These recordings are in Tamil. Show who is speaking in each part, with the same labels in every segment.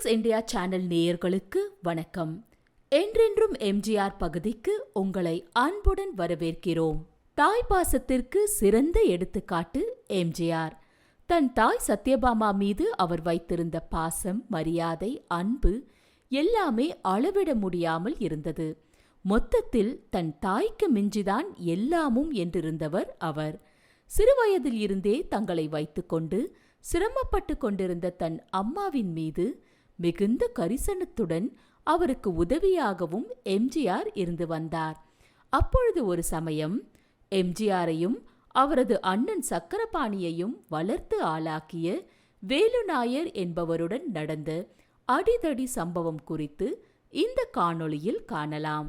Speaker 1: சிக்ஸ் இந்தியா சேனல் நேயர்களுக்கு வணக்கம். என்றென்றும் எம்ஜிஆர் பகுதிக்கு உங்களை அன்புடன் வரவேற்கிறோம். தாய் பாசத்திற்கு சிறந்த எடுத்துக்காட்டு எம்ஜிஆர். தன் தாய் சத்யபாமா மீது அவர் வைத்திருந்த பாசம் மரியாதை அன்பு எல்லாமே அளவிட முடியாமல் இருந்தது. மொத்தத்தில் தன் தாய்க்கு மிஞ்சிதான் எல்லாமும் என்றிருந்தவர் அவர். சிறுவயதில் இருந்தே தங்களை வைத்துக்கொண்டு சிரமப்பட்டு கொண்டிருந்த தன் அம்மாவின் மீது மிகுந்த கரிசனத்துடன் அவருக்கு உதவியாகவும் எம்ஜிஆர் இருந்து வந்தார். அப்பொழுது ஒரு சமயம் எம்ஜிஆரையும் அவரது அண்ணன் சக்கரபாணியையும் வளர்த்து ஆளாக்கிய வேலுநாயர் என்பவருடன் நடந்த அடிதடி சம்பவம் குறித்து இந்த காணொளியில் காணலாம்.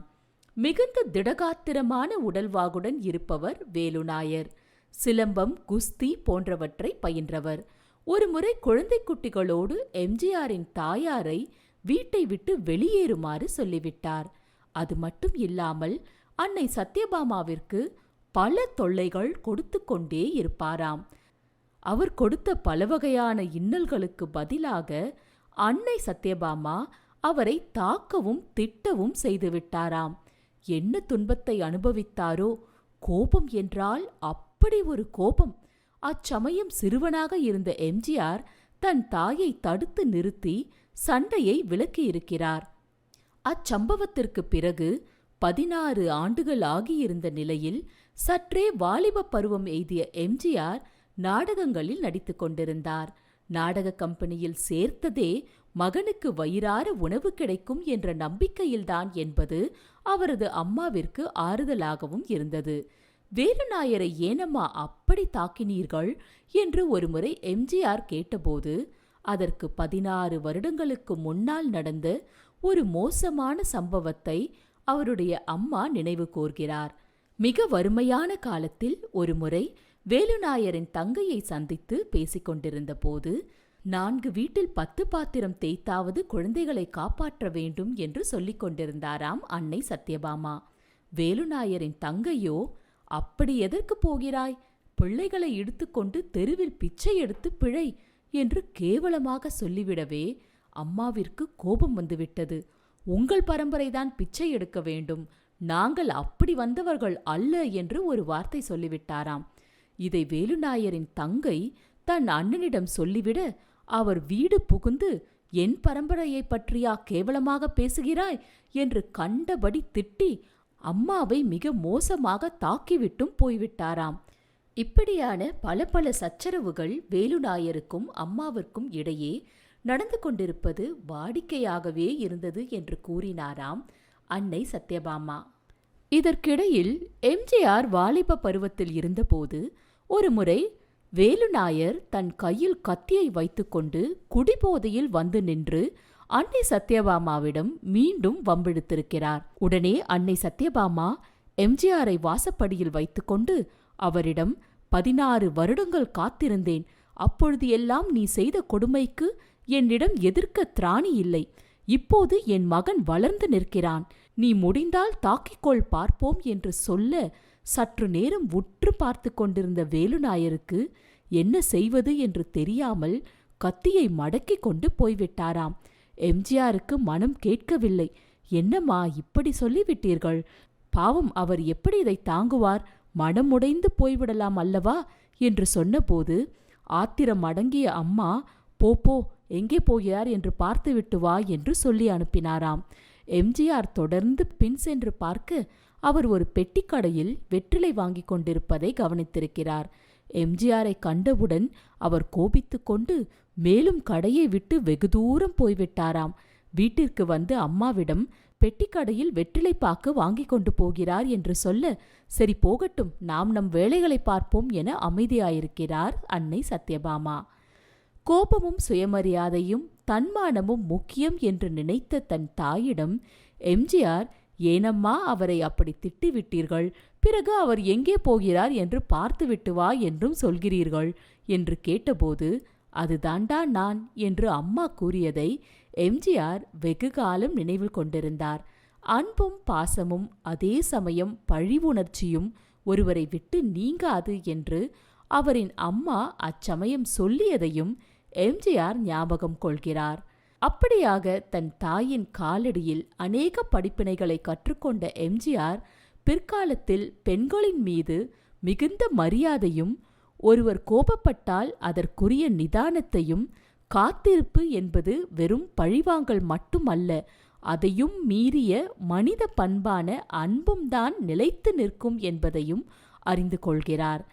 Speaker 1: மிகுந்த திடகாத்திரமான உடல்வாகுடன் இருப்பவர் வேலுநாயர் சிலம்பம் குஸ்தி போன்றவற்றை பயின்றவர். ஒருமுறை குழந்தை குட்டிகளோடு எம்ஜிஆரின் தாயாரை வீட்டை விட்டு வெளியேறுமாறு சொல்லிவிட்டார். அது மட்டும் இல்லாமல் அன்னை சத்யபாமாவிற்கு பல தொல்லைகள் கொடுத்து கொண்டே இருப்பாராம். அவர் கொடுத்த பல வகையான இன்னல்களுக்கு பதிலாக அன்னை சத்யபாமா அவரை தாக்கவும் திட்டவும் செய்துவிட்டாராம். என்ன துன்பத்தை அனுபவித்தாரோ கோபம் என்றால் அப்படி ஒரு கோபம். அச்சமயம் சிறுவனாக இருந்த எம்ஜிஆர் தன் தாயை தடுத்து நிறுத்தி சண்டையை விலக்கியிருக்கிறார். அச்சம்பவத்திற்கு பிறகு பதினாறு ஆண்டுகள் ஆகியிருந்த நிலையில் சற்றே வாலிப பருவம் எய்திய எம்ஜிஆர் நாடகங்களில் நடித்துக் கொண்டிருந்தார். நாடக கம்பெனியில் சேர்த்ததே மகனுக்கு வயிறார உணவு கிடைக்கும் என்ற நம்பிக்கையில்தான் என்பது அவரது அம்மாவிற்கு ஆறுதலாகவும் இருந்தது. வேலுநாயரை ஏனம்மா அப்படி தாக்கினீர்கள்? என்று ஒருமுறை எம்ஜிஆர் கேட்டபோது அதற்கு பதினாறு வருடங்களுக்கு முன்னால் நடந்த ஒரு மோசமான சம்பவத்தை அவருடைய அம்மா நினைவு கூர்கிறார். மிக வறுமையான காலத்தில் ஒருமுறை வேலுநாயரின் தங்கையை சந்தித்து பேசிக்கொண்டிருந்த போது நான்கு வீட்டில் பத்து பாத்திரம் தேய்த்தாவது குழந்தைகளை காப்பாற்ற வேண்டும் என்று சொல்லிக் கொண்டிருந்தாராம் அன்னை சத்யபாமா. வேலுநாயரின் தங்கையோ அப்படி எதற்கு போகிறாய்? பிள்ளைகளை இழுத்துக்கொண்டு தெருவில் பிச்சை எடுத்து பிழை என்று கேவலமாக சொல்லிவிடவே அம்மாவிற்கு கோபம் வந்துவிட்டது. உங்கள் பரம்பரைதான் பிச்சை எடுக்க வேண்டும். நாங்கள் அப்படி வந்தவர்கள் அல்ல என்று ஒரு வார்த்தை சொல்லிவிட்டாராம். இதை வேலுநாயரின் தங்கை தன் அண்ணனிடம் சொல்லிவிட அவர் வீடு புகுந்து என் பரம்பரையைப் பற்றியா கேவலமாக பேசுகிறாய்? என்று கண்டபடி திட்டி அம்மாவை மிக மோசமாக தாக்கிவிட்டும் போய்விட்டாராம். இப்படியான பல பல சச்சரவுகள் வேலுநாயருக்கும் அம்மாவிற்கும் இடையே நடந்து கொண்டிருப்பது வாடிக்கையாகவே இருந்தது என்று கூறினாராம் அன்னை சத்யபாமா. இதற்கிடையில் எம்ஜிஆர் வாலிப பருவத்தில் இருந்தபோது ஒருமுறை வேலுநாயர் தன் கையில் கத்தியை வைத்துக்கொண்டு குடிபோதையில் வந்து நின்று அன்னை சத்யபாமாவிடம் மீண்டும் வம்பிழுத்திருக்கிறார். உடனே அன்னை சத்யபாமா எம்ஜிஆரை வாசப்படியில் வைத்துக்கொண்டு அவரிடம் பதினாறு வருடங்கள் காத்திருந்தேன். அப்பொழுது எல்லாம் நீ செய்த கொடுமைக்கு என்னிடம் எதிர்க்க திராணி இல்லை. இப்போது என் மகன் வளர்ந்து நிற்கிறான். நீ முடிந்தால் தாக்கிக்கொள் பார்ப்போம் என்று சொல்ல சற்று நேரம் உற்று பார்த்து கொண்டிருந்த வேலுநாயருக்கு என்ன செய்வது? என்று தெரியாமல் கத்தியை மடக்கிக் கொண்டு போய்விட்டாராம். எம்ஜிஆருக்கு மனம் கேட்கவில்லை. என்னம்மா இப்படி சொல்லிவிட்டீர்கள்? பாவம் அவர் எப்படி இதை தாங்குவார்? மனம் உடைந்து போய்விடலாம் அல்லவா? என்று சொன்னபோது ஆத்திரம் அடங்கிய அம்மா போப்போ எங்கே போகிறார் என்று பார்த்துவிட்டு வா என்று சொல்லி அனுப்பினாராம். எம்ஜிஆர் தொடர்ந்து பின் சென்று பார்க்க அவர் ஒரு பெட்டிக்கடையில் வெற்றிலை வாங்கிக் கொண்டிருப்பதை கவனித்திருக்கிறார். எம்ஜிஆரை கண்டவுடன் அவர் கோபித்து கொண்டு மேலும் கடையை விட்டு வெகு தூரம் போய்விட்டாராம். வீட்டிற்கு வந்து அம்மாவிடம் பெட்டிக்கடையில் வெற்றிலை பாக்கு வாங்கிக் கொண்டு போகிறார் என்று சொல்ல சரி போகட்டும் நாம் நம் வேலைகளை பார்ப்போம் என அமைதியாயிருக்கிறார் அன்னை சத்யபாமா. கோபமும் சுயமரியாதையும் தன்மானமும் முக்கியம் என்று நினைத்த தன் தாயிடம் எம்ஜிஆர் ஏனம்மா அவரை அப்படி திட்டிவிட்டீர்கள் பிறகு அவர் எங்கே போகிறார் என்று பார்த்துவிட்டு வா என்றும் சொல்கிறீர்கள் என்று கேட்டபோது அதுதாண்டா நான் என்று அம்மா கூறியதை எம்ஜிஆர் வெகு காலம் நினைவில் கொண்டிருந்தார். அன்பும் பாசமும் அதே சமயம் பழிவுணர்ச்சியும் ஒருவரை விட்டு நீங்காது என்று அவரின் அம்மா அச்சமயம் சொல்லியதையும் எம்ஜிஆர் ஞாபகம் கொள்கிறார். அப்படியாக தன் தாயின் காலடியில் அநேக படிப்பினைகளை கற்றுக்கொண்ட எம்ஜிஆர் பிற்காலத்தில் பெண்களின் மீது மிகுந்த மரியாதையும் ஒருவர் கோபப்பட்டால் அதற்குரிய நிதானத்தையும் காத்திருப்பு என்பது வெறும் பழிவாங்கல் மட்டுமல்ல அதையும் மீறிய மனித பண்பான அன்பும் தான் நிலைத்து நிற்கும் என்பதையும் அறிந்து கொள்கிறார்.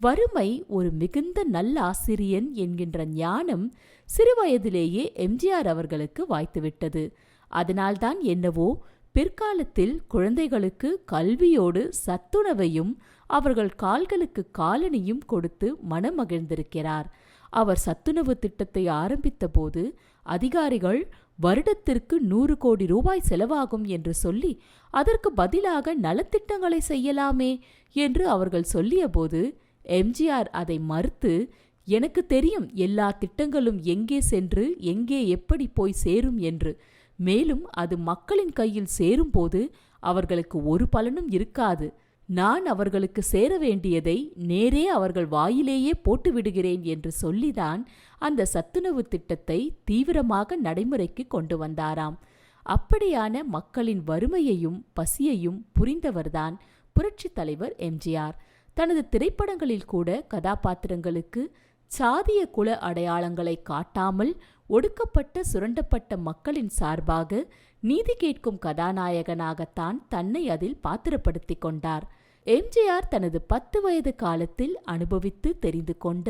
Speaker 1: வறுமை ஒரு மிகுந்த நல்ல ஆசிரியன் என்கின்ற ஞானம் சிறுவயதிலேயே எம்ஜிஆர் அவர்களுக்கு வாய்த்துவிட்டது. அதனால்தான் என்னவோ பிற்காலத்தில் குழந்தைகளுக்கு கல்வியோடு சத்துணவையும் அவர்கள் கால்களுக்கு காலணியும் கொடுத்து மனமகிழ்ந்திருக்கிறார். அவர் சத்துணவு திட்டத்தை ஆரம்பித்தபோது அதிகாரிகள் வருடத்திற்கு நூறு கோடி ரூபாய் செலவாகும் என்று சொல்லி அதற்கு பதிலாக நலத்திட்டங்களை செய்யலாமே என்று அவர்கள் சொல்லியபோது எம்ஜிஆர் அதை மறுத்து எனக்கு தெரியும் எல்லா திட்டங்களும் எங்கே சென்று எங்கே எப்படி போய் சேரும் என்று. மேலும் அது மக்களின் கையில் சேரும்போது அவர்களுக்கு ஒரு பலனும் இருக்காது. நான் அவர்களுக்கு சேர வேண்டியதை நேரே அவர்கள் வாயிலேயே போட்டுவிடுகிறேன் என்று சொல்லிதான் அந்த சத்துணவு திட்டத்தை தீவிரமாக நடைமுறைக்கு கொண்டு வந்தாராம். அப்படியான மக்களின் வறுமையையும் பசியையும் புரிந்தவர்தான் புரட்சித் தலைவர் எம்ஜிஆர். தனது திரைப்படங்களில் கூட கதாபாத்திரங்களுக்கு சாதிய குல அடையாளங்களை காட்டாமல் ஒடுக்கப்பட்ட சுரண்டப்பட்ட மக்களின் சார்பாக நீதி கேட்கும் கதாநாயகனாகத்தான் தன்னை அதில் பாத்திரப்படுத்திக் கொண்டார். எம்ஜிஆர் தனது பத்து வயது காலத்தில் அனுபவித்து தெரிந்து கொண்ட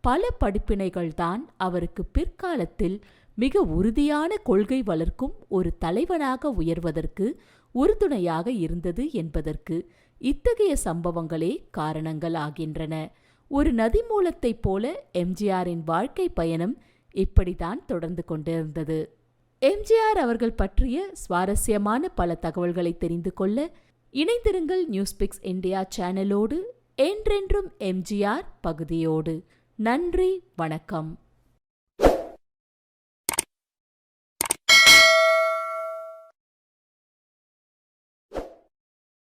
Speaker 1: பல படிப்பினைகள்தான் அவருக்கு பிற்காலத்தில் மிக உறுதியான கொள்கை வளர்க்கும் ஒரு தலைவனாக உயர்வதற்கு உறுதுணையாக இருந்தது என்பதற்கு இத்தகைய சம்பவங்களே காரணங்கள் ஆகின்றன ஒரு நதி மூலத்தைப் போல எம்ஜிஆரின் வாழ்க்கை பயணம் இப்படித்தான் தொடர்ந்து கொண்டிருந்தது. எம்ஜிஆர் அவர்கள் பற்றிய சுவாரஸ்யமான பல தகவல்களை தெரிந்து கொள்ள இணைந்திருங்கள் நியூஸ்பிக்ஸ் இந்தியா சேனலோடு என்றென்றும் எம்ஜிஆர் பகுதியோடு. நன்றி வணக்கம்.